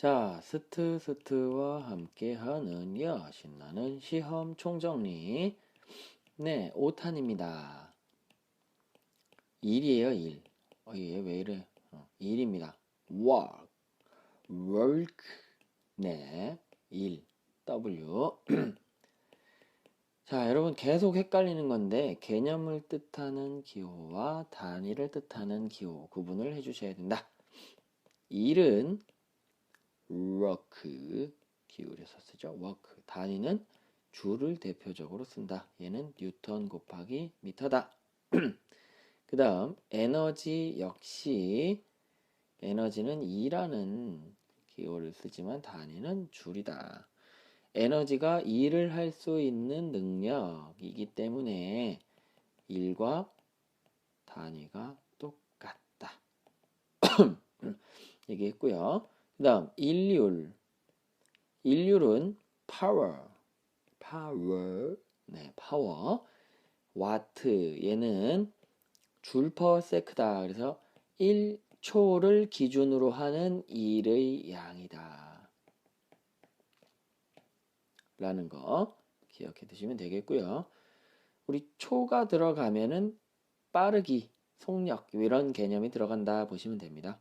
자, 스트 스트와 함께 하는요 신나는 시험 총정리. 네, 5탄입니다. 1이에요, 1. 어, 얘왜 이래? 어, 1입니다. work, work. 네, 1. W. 자, 여러분 계속 헷갈리는 건데 개념을 뜻하는 기호와 단위를 뜻하는 기호 구분을 해주셔야 된다. 1은 work 기울여서 쓰죠. work 단위는 줄을 대표적으로 쓴다. 얘는 뉴턴 곱하기 미터다. 그 다음 에너지 역시 에너지는 2라는 기호를 쓰지만 단위는 줄이다. 에너지가 일을 할 수 있는 능력이기 때문에 1과 단위가 똑같다. 얘기했고요. 그 다음 일률. 일률은 power. power. 네 파워 와트 얘는 줄 퍼 세크다. 그래서 1초를 기준으로 하는 일의 양이다. 라는 거 기억해 두시면 되겠고요. 우리 초가 들어가면은 빠르기 속력 이런 개념이 들어간다 보시면 됩니다.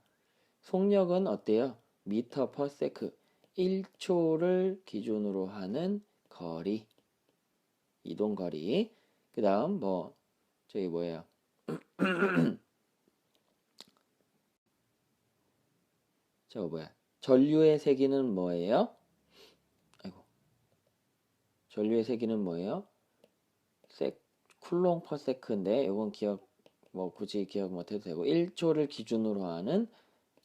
속력은 어때요? 미터 퍼 세크 1초를 기준으로 하는 거리. 이동 거리. 그 다음 뭐 저기 뭐예요? 저거 뭐야? 전류의 세기는 뭐예요? 아이고. 전류의 세기는 뭐예요? 세 쿨롱 퍼 세크인데 이건 기억 뭐 굳이 기억 못해도 되고 1초를 기준으로 하는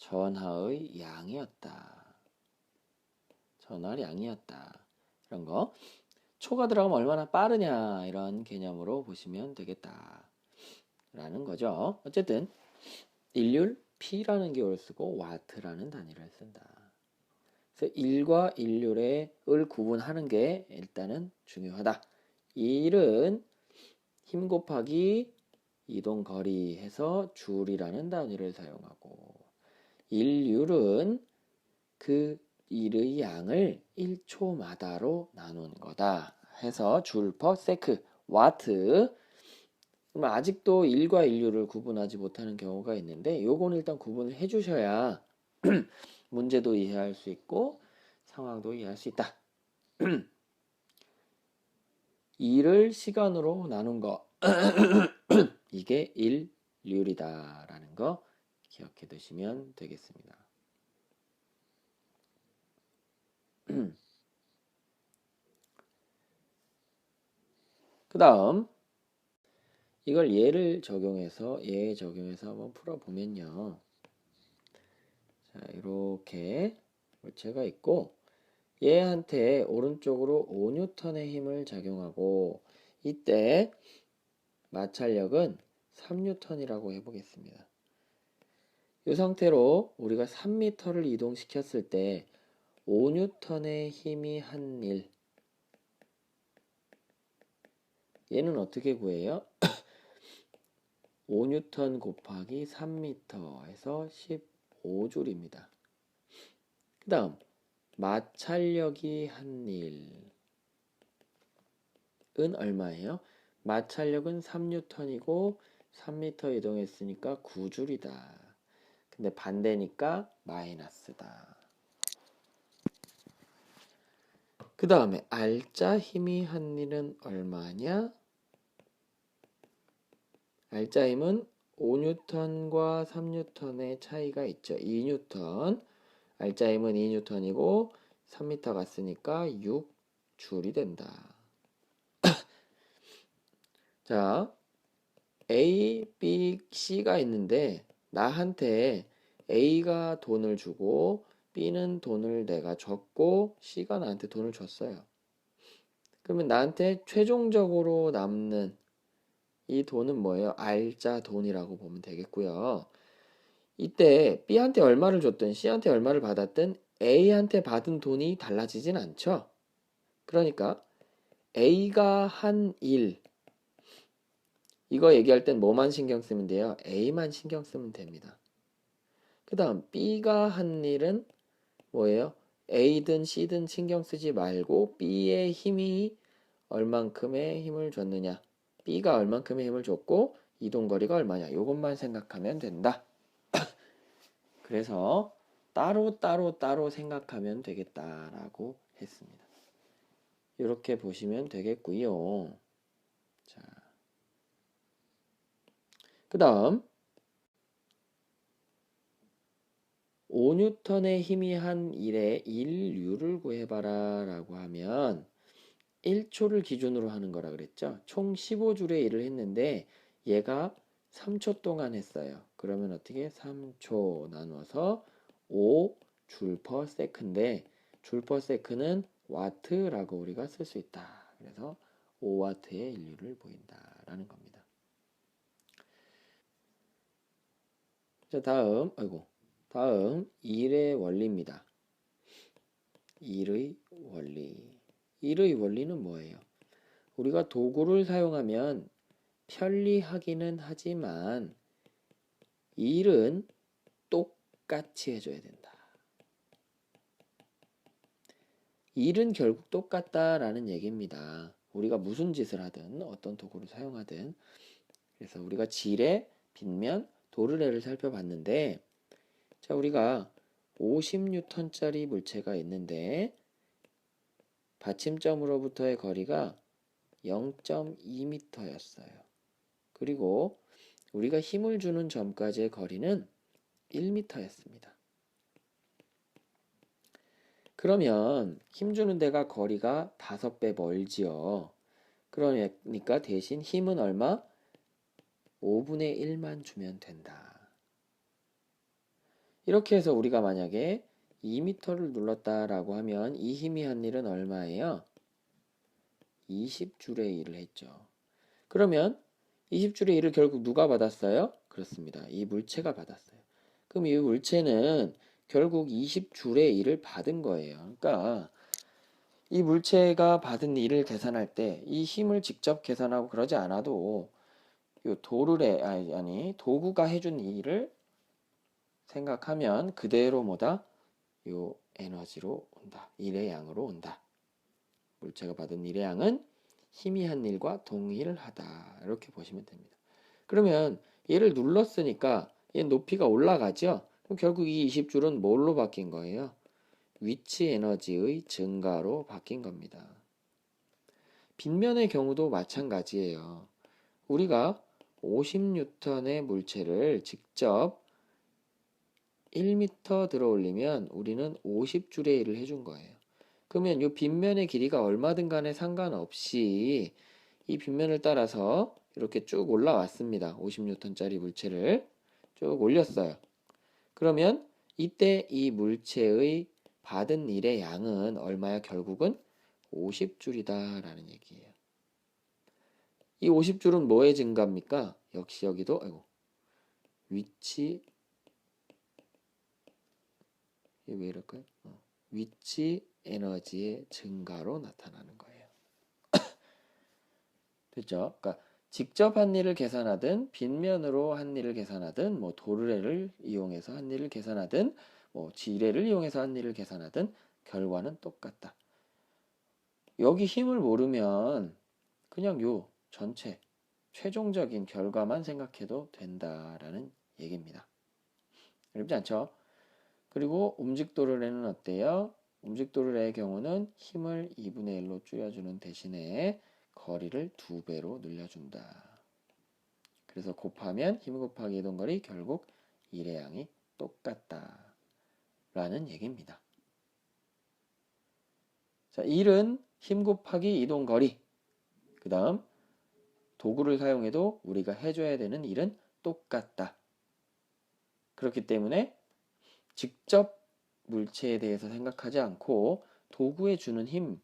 전하의 양이었다. 전할 양이었다. 이런 거. 초가 들어가면 얼마나 빠르냐 이런 개념으로 보시면 되겠다. 라는 거죠. 어쨌든 일률 P라는 기호를 쓰고 와트라는 단위를 쓴다. 그래서 1과 일률의 을 구분하는 게 일단은 중요하다. 1은 힘 곱하기 이동 거리 해서 줄이라는 단위를 사용하고 일률은 그 일의 양을 1초마다로 나눈 거다. 해서 줄 퍼 세크 와트 그럼 아직도 1과 인류를 구분하지 못하는 경우가 있는데 요거는 일단 구분을 해 주셔야 문제도 이해할 수 있고 상황도 이해할 수 있다. 2를 시간으로 나눈 거 이게 1률이다라는 거 기억해 두시면 되겠습니다. 그 다음 이걸 예를 적용해서 예 적용해서 한번 풀어보면요. 자 이렇게 물체가 있고 얘한테 오른쪽으로 5뉴턴의 힘을 작용하고 이때 마찰력은 3뉴턴이라고 해보겠습니다. 이 상태로 우리가 3m를 이동시켰을 때 5뉴턴의 힘이 한 일. 얘는 어떻게 구해요? 5뉴턴 곱하기 3m 해서 15줄입니다. 그 다음 마찰력이 한 일은 얼마예요? 마찰력은 3뉴턴이고 3m 이동했으니까 9줄이다. 근데 반대니까 마이너스다. 그 다음에 알짜 힘이 한 일은 얼마냐? 알짜 힘은 5뉴턴과 3뉴턴의 차이가 있죠. 2뉴턴. 알짜 힘은 2뉴턴이고 3m 갔으니까 6줄이 된다. 자, A, B, C가 있는데 나한테 A가 돈을 주고 B는 돈을 내가 줬고 C가 나한테 돈을 줬어요. 그러면 나한테 최종적으로 남는 이 돈은 뭐예요? 알짜 돈이라고 보면 되겠고요. 이때 B한테 얼마를 줬든 C한테 얼마를 받았든 A한테 받은 돈이 달라지진 않죠. 그러니까 A가 한 일, 이거 얘기할 땐 뭐만 신경 쓰면 돼요? A만 신경 쓰면 됩니다. 그 다음 B가 한 일은 뭐예요? A든 C든 신경 쓰지 말고 B의 힘이 얼만큼의 힘을 줬느냐. B가 얼만큼의 힘을 줬고 이동거리가 얼마냐. 이것만 생각하면 된다. 그래서 따로 따로 따로 생각하면 되겠다라고 했습니다. 이렇게 보시면 되겠고요. 자, 그 다음 5뉴턴의 힘이 한 일에 1류를 구해봐라 라고 하면 1초를 기준으로 하는 거라 그랬죠. 총 15줄의 일을 했는데 얘가 3초 동안 했어요. 그러면 어떻게 3초 나눠서 5줄 퍼 세컨데 줄 퍼 세컨은 와트라고 우리가 쓸 수 있다. 그래서 5와트의 인류를 보인다라는 겁니다. 자, 다음 아이고. 다음 일의 원리입니다. 일의 원리. 일의 원리는 뭐예요? 우리가 도구를 사용하면 편리하기는 하지만 일은 똑같이 해줘야 된다. 일은 결국 똑같다라는 얘기입니다. 우리가 무슨 짓을 하든 어떤 도구를 사용하든 그래서 우리가 질의 빗면 도르래를 살펴봤는데 자 우리가 50뉴턴짜리 물체가 있는데 받침점으로부터의 거리가 0.2m였어요. 그리고 우리가 힘을 주는 점까지의 거리는 1m였습니다. 그러면 힘 주는 데가 거리가 5배 멀지요. 그러니까 대신 힘은 얼마? 5분의 1만 주면 된다. 이렇게 해서 우리가 만약에 2m를 눌렀다라고 하면 이 힘이 한 일은 얼마예요? 20줄의 일을 했죠. 그러면 20줄의 일을 결국 누가 받았어요? 그렇습니다. 이 물체가 받았어요. 그럼 이 물체는 결국 20줄의 일을 받은 거예요. 그러니까 이 물체가 받은 일을 계산할 때 이 힘을 직접 계산하고 그러지 않아도 요 아니, 아니 도구가 해준 일을 생각하면 그대로 뭐다 요 에너지로 온다 일의 양으로 온다 물체가 받은 일의 양은 힘이 한 일과 동일하다 이렇게 보시면 됩니다. 그러면 얘를 눌렀으니까 얘 높이가 올라가죠. 그럼 결국 이 20줄은 뭘로 바뀐 거예요? 위치 에너지의 증가로 바뀐 겁니다. 빗면의 경우도 마찬가지예요. 우리가 50뉴턴의 물체를 직접 1m 들어 올리면 우리는 50줄의 일을 해준 거예요. 그러면 이 빗면의 길이가 얼마든 간에 상관없이 이 빗면을 따라서 이렇게 쭉 올라왔습니다. 50뉴턴짜리 물체를 쭉 올렸어요. 그러면 이때 이 물체의 받은 일의 양은 얼마야? 결국은 50줄이다 라는 얘기예요. 이 50줄은 뭐의 증가입니까? 역시 여기도 아이고 위치 왜 이럴까요? 어, 위치 에너지의 증가로 나타나는 거예요. 됐죠? 그러니까 직접 한 일을 계산하든 빗면으로 한 일을 계산하든 뭐 도르래를 이용해서 한 일을 계산하든 뭐 지뢰를 이용해서 한 일을 계산하든 결과는 똑같다. 여기 힘을 모르면 그냥 요 전체 최종적인 결과만 생각해도 된다라는 얘기입니다. 어렵지 않죠? 그리고 움직 도르래는 어때요? 움직 도르래의 경우는 힘을 2분의 1로 줄여주는 대신에 거리를 두 배로 늘려준다. 그래서 곱하면 힘 곱하기 이동거리 결국 1의 양이 똑같다. 라는 얘기입니다. 자, 1은 힘 곱하기 이동거리. 그 다음 도구를 사용해도 우리가 해줘야 되는 일은 똑같다. 그렇기 때문에 직접 물체에 대해서 생각하지 않고 도구에 주는 힘,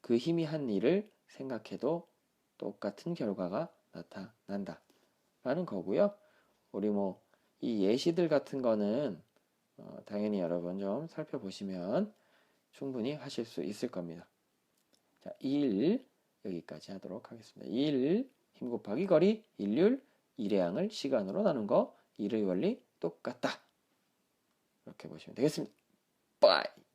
그 힘이 한 일을 생각해도 똑같은 결과가 나타난다. 라는 거고요. 우리 뭐 이 예시들 같은 거는 어, 당연히 여러분 좀 살펴보시면 충분히 하실 수 있을 겁니다. 자, 1 여기까지 하도록 하겠습니다. 1 힘 곱하기 거리, 일률, 일의 양을 시간으로 나눈 거, 일의 원리 똑같다. 이렇게 보시면 되겠습니다. Bye.